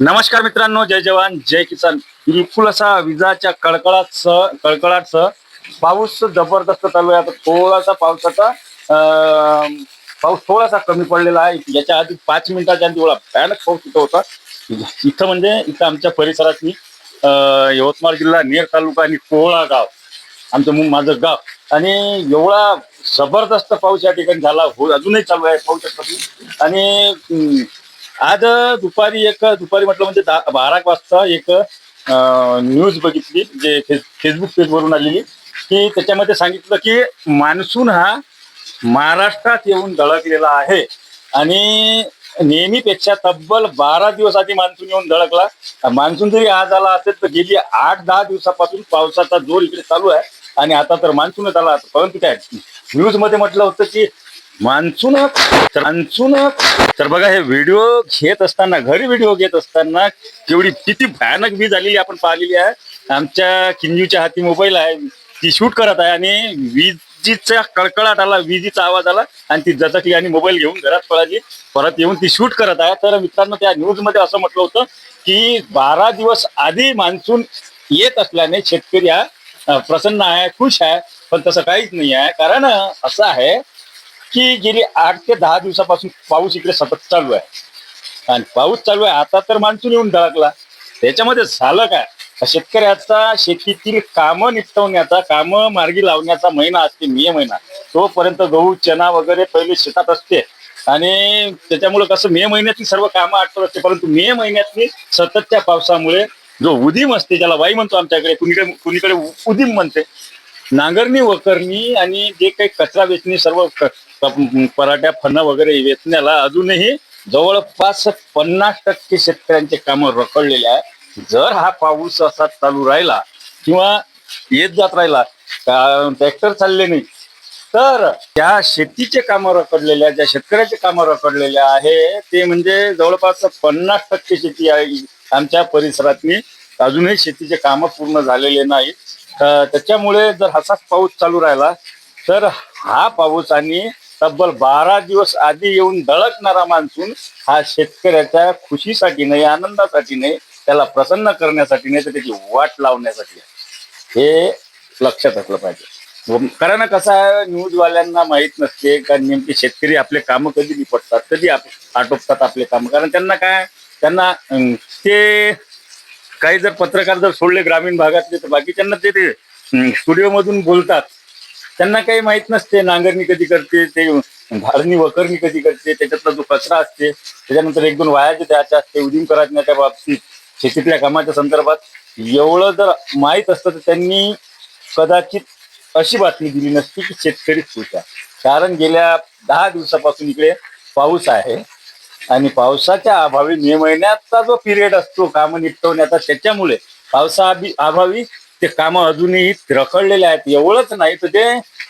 नमस्कार मित्रांनो जय जवान जय किसान. बिलकुल असा विजाच्या कडकडाटसह कडकडाटसह पाऊस जबरदस्त चालू आहे. आता थोडासा पावसाचा पाऊस थोडासा कमी पडलेला आहे. याच्या आधी पाच मिनिटाच्या आधी एवढा भयानक पाऊस इथं होता. इथं म्हणजे इथं आमच्या परिसरातली यवतमाळ जिल्हा नेर तालुका आणि कोहळा गाव आमचं मग माझं गाव. आणि एवढा जबरदस्त पाऊस या ठिकाणी झाला. हो अजूनही चालू आहे पाऊस आणि आज दुपारी एक दुपारी म्हटलं म्हणजे बारा वाजता एक न्यूज बघितली जे फेस फेसबुक पेजवरून आलेली की त्याच्यामध्ये सांगितलं की मान्सून हा महाराष्ट्रात येऊन धडकलेला आहे. आणि नेहमीपेक्षा तब्बल बारा दिवस आधी मान्सून येऊन धडकला मान्सून जरी आज आला असेल तर गेली आठ दहा दिवसापासून पावसाचा जोर इकडे चालू आहे. आणि आता तर मान्सूनच आला परंतु काय न्यूजमध्ये म्हटलं होतं की मान्सून तर मान्सून तर बघा हे व्हिडिओ घेत असताना घरी व्हिडिओ घेत असताना केवढी किती भयानक वीज आलेली आपण पाहिलेली आहे. आमच्या किंजूच्या हाती मोबाईल आहे. ती शूट करत आहे आणि विजेचा कळकळाट आला विजेचा आवाज आला आणि ती जचकली आणि मोबाईल घेऊन घरात पळाली. परत येऊन ती शूट करत आहे. तर मित्रांनो त्या न्यूजमध्ये असं म्हटलं होतं की बारा दिवस आधी मान्सून येत असल्याने शेतकरी हा प्रसन्न आहे खुश आहे. पण तसं काहीच नाही आहे. कारण असं आहे की गेली आठ ते दहा दिवसापासून पाऊस इकडे सतत चालू आहे. आणि पाऊस चालू आहे आता तर मान्सून येऊन धडकला. त्याच्यामध्ये झालं काय? शेतकऱ्याचा शेतीतील कामं निपटवण्याचा कामं मार्गी लावण्याचा महिना असते मे महिना. तोपर्यंत गहू चना वगैरे पहिले शेतात असते. आणि त्याच्यामुळे कसं मे महिन्यातली सर्व कामं आटवत असते परंतु मे महिन्यातली सततच्या पावसामुळे जो उदीम असते ज्याला वाई म्हणतो आमच्याकडे कुणीकडे कुणीकडे उदीम म्हणते नांगरणी वकरणी आणि जे काही कचरा वेचणी सर्व पराठ्या फणं वगैरे वेचण्याला अजूनही जवळपास पन्नास टक्के शेतकऱ्यांचे कामं रखडलेले आहे जर हा पाऊस असा चालू राहिला किंवा येत जात राहिला ट्रॅक्टर चालले नाही तर त्या शेतीचे कामं रखडलेल्या ज्या शेतकऱ्याचे कामं रखडलेले आहे ते म्हणजे जवळपास पन्नास टक्के शेती आहे. आमच्या परिसरातनी अजूनही शेतीचे कामं पूर्ण झालेले नाहीत. त्याच्यामुळे जर असाच पाऊस चालू राहिला तर हा पाऊस आणि तब्बल बारा दिवस आधी येऊन दळकणारा मान्सून हा शेतकऱ्याच्या खुशीसाठी नाही आनंदासाठी नाही त्याला प्रसन्न करण्यासाठी नाही तर त्याची वाट लावण्यासाठी हे लक्षात असलं पाहिजे. कारण कसं आहे न्यूजवाल्यांना माहीत नसते का नेमके शेतकरी आपले कामं कधी निपटतात कधी आप- आटोपतात आपले कामं. कारण त्यांना काय त्यांना ते काही जर पत्रकार जर सोडले ग्रामीण भागातले तर बाकीच्यांना ते ते स्टुडिओमधून बोलतात. त्यांना काही माहीत नसते नांगरणी कधी करते ते भारणी वकरणी कधी करते त्याच्यातला जो कचरा असते त्याच्यानंतर एक दोन वायाचे द्यायचे असते उदिम करायच्या बाबतीत शेतीतल्या कामाच्या संदर्भात एवढं जर माहीत असतं तर त्यांनी कदाचित अशी बातमी दिली नसती की शेतकरी खुश आहे कारण गेल्या दहा दिवसापासून इकडे पाऊस आहे. आणि पावसाच्या अभावी मे महिन्याचा जो पिरियड असतो कामं निपटवण्याचा त्याच्यामुळे पावसा अभावी ते कामं अजूनही रखडलेले आहेत. एवढंच नाही तर ते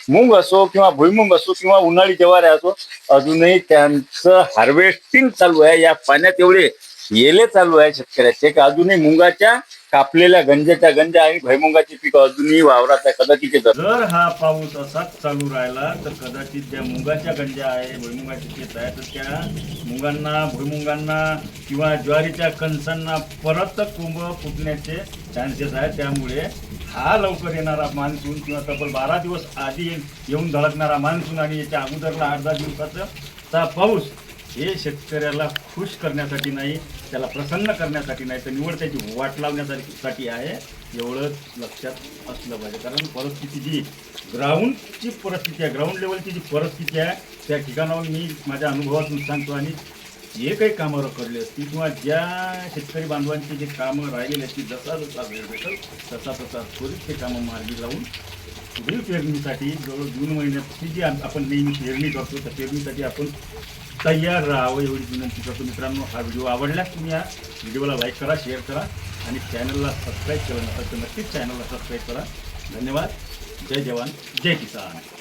मूंग असो किंवा भुईमुंग असो किंवा उन्हाळी ज्वारी असो अजूनही त्यांचं हार्वेस्टिंग चालू आहे. या पाण्यात एवढे येले चालू आहे शेतकऱ्याचे. की अजूनही मुंगाच्या कापलेल्या गंजाच्या गंजा आणि भैमुंगाची पिकं अजूनही वावरात आहे. कदाचित जर हा पाऊस असाच चालू राहिला तर कदाचित ज्या मुंगाच्या गंजा आहे भुईमुगाची शेत आहे तर त्या मुंगांना भुईमुंगांना किंवा ज्वारीच्या कणसांना परत कोंब फुटण्याचे चान्सेस आहेत. त्यामुळे हा लवकर येणारा मान्सून किंवा तब्बल बारा दिवस आधी येऊन धडकणारा मान्सून आणि याच्या अगोदरला आठ दहा दिवसाचा पाऊस हे शेतकऱ्याला खुश करण्यासाठी नाही त्याला प्रसन्न करण्यासाठी नाही तर निवड त्याची वाट लावण्यासाठी आहे एवढंच लक्षात असलं पाहिजे. कारण परिस्थिती जी ग्राउंडची परिस्थिती आहे ग्राउंड लेवलची जी परिस्थिती आहे त्या ठिकाणावर मी माझ्या अनुभवातून सांगतो आणि जे काही कामं रखडली असतील किंवा ज्या शेतकरी बांधवांची जे कामं राहिलेली असतील जसा जसा वेळ भेटेल तसा तसा त्वरित ते कामं मार्गी लावून पुढील पेरणीसाठी जवळ जून महिन्यात जी आपण नेहमी पेरणी करतो त्या पेरणीसाठी आपण तयार राहावं एवढी विनंती करतो मित्रांनो. हा व्हिडिओ आवडल्यास तुम्ही या व्हिडिओला लाईक करा शेअर करा आणि चॅनलला सबस्क्राईब केलं नसेल तर नक्कीच चॅनलला सबस्क्राईब करा. धन्यवाद. जय जवान. जय किसान.